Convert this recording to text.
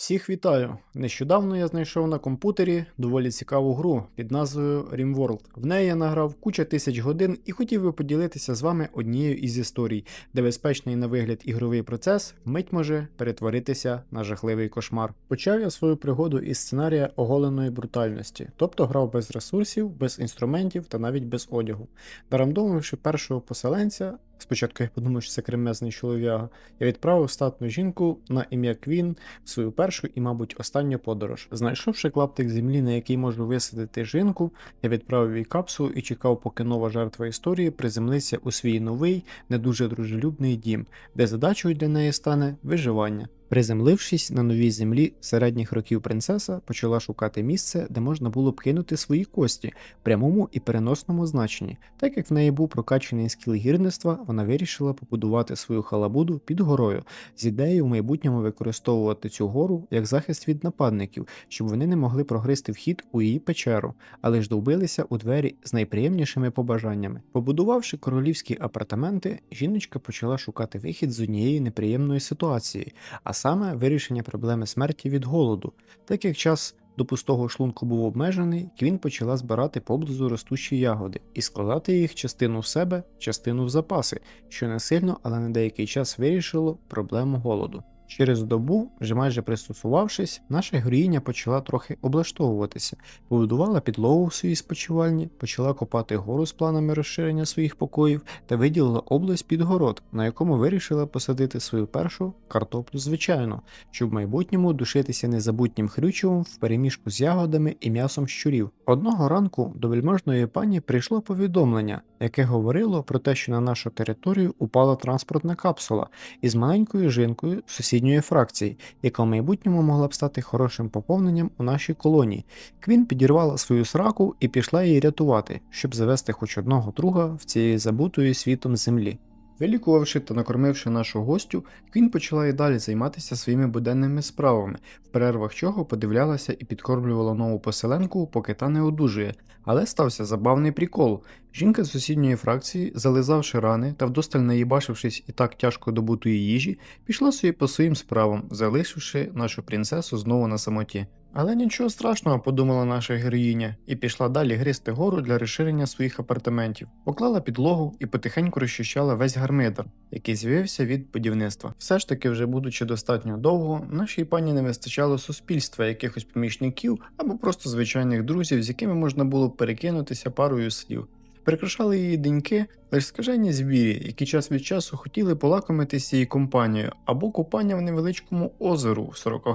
Всіх вітаю! Нещодавно я знайшов на комп'ютері доволі цікаву гру під назвою RimWorld. В неї я награв куча тисяч годин і хотів би поділитися з вами однією із історій, де безпечний на вигляд ігровий процес вмить може перетворитися на жахливий кошмар. Почав я свою пригоду із сценарія оголеної брутальності, тобто грав без ресурсів, без інструментів та навіть без одягу. Нарандомивши першого поселенця, спочатку я подумав, що це кремезний чолов'яга, я відправив статну жінку на ім'я Квін в свою першу і, мабуть, останню подорож. Знайшовши клаптик землі, на який можу висадити жінку, я відправив їй капсулу і чекав, поки нова жертва історії приземлиться у свій новий, не дуже дружелюбний дім, де задачою для неї стане виживання. Приземлившись на новій землі середніх років принцеса почала шукати місце, де можна було б кинути свої кості в прямому і переносному значенні. Так як в неї був прокачаний скіл гірництва, вона вирішила побудувати свою халабуду під горою з ідеєю в майбутньому використовувати цю гору як захист від нападників, щоб вони не могли прогризти вхід у її печеру, але ж довбилися у двері з найприємнішими побажаннями. Побудувавши королівські апартаменти, жіночка почала шукати вихід з однієї неприємної ситуації, а саме вирішення проблеми смерті від голоду. Так як час до пустого шлунку був обмежений, Квін почала збирати поблизу ростучі ягоди і складати їх частину в себе, частину в запаси, що не сильно, але на деякий час вирішило проблему голоду. Через добу, вже майже пристосувавшись, наша героїня почала трохи облаштовуватися, побудувала підлогу в своїй спочивальні, почала копати гору з планами розширення своїх покоїв та виділила область під город, на якому вирішила посадити свою першу картоплю звичайно, щоб в майбутньому душитися незабутнім хрючевом в переміжку з ягодами і м'ясом щурів. Одного ранку до вельможної пані прийшло повідомлення, яке говорило про те, що на нашу територію упала транспортна капсула із маленькою жінкою сусідньої фракції, яка в майбутньому могла б стати хорошим поповненням у нашій колонії. Квін підірвала свою сраку і пішла її рятувати, щоб завести хоч одного друга в цієї забутої світом землі. Вилікувавши та накормивши нашу гостю, Квін почала і далі займатися своїми буденними справами, в перервах чого подивлялася і підкормлювала нову поселенку, поки та не одужує. Але стався забавний прикол. Жінка з сусідньої фракції, зализавши рани та вдосталь наїбашившись і так тяжко добутої їжі, пішла собі по своїм справам, залишивши нашу принцесу знову на самоті. Але нічого страшного, подумала наша героїня, і пішла далі гризти гору для розширення своїх апартаментів, поклала підлогу і потихеньку розчищала весь гармидер, який з'явився від будівництва. Все ж таки, вже будучи достатньо довго, нашій пані не вистачало суспільства, якихось помічників або просто звичайних друзів, з якими можна було перекинутися парою слів. Прикрашали її деньки лише скажені звірі, які час від часу хотіли полакомитися її компанією або купання в невеличкому озеру 40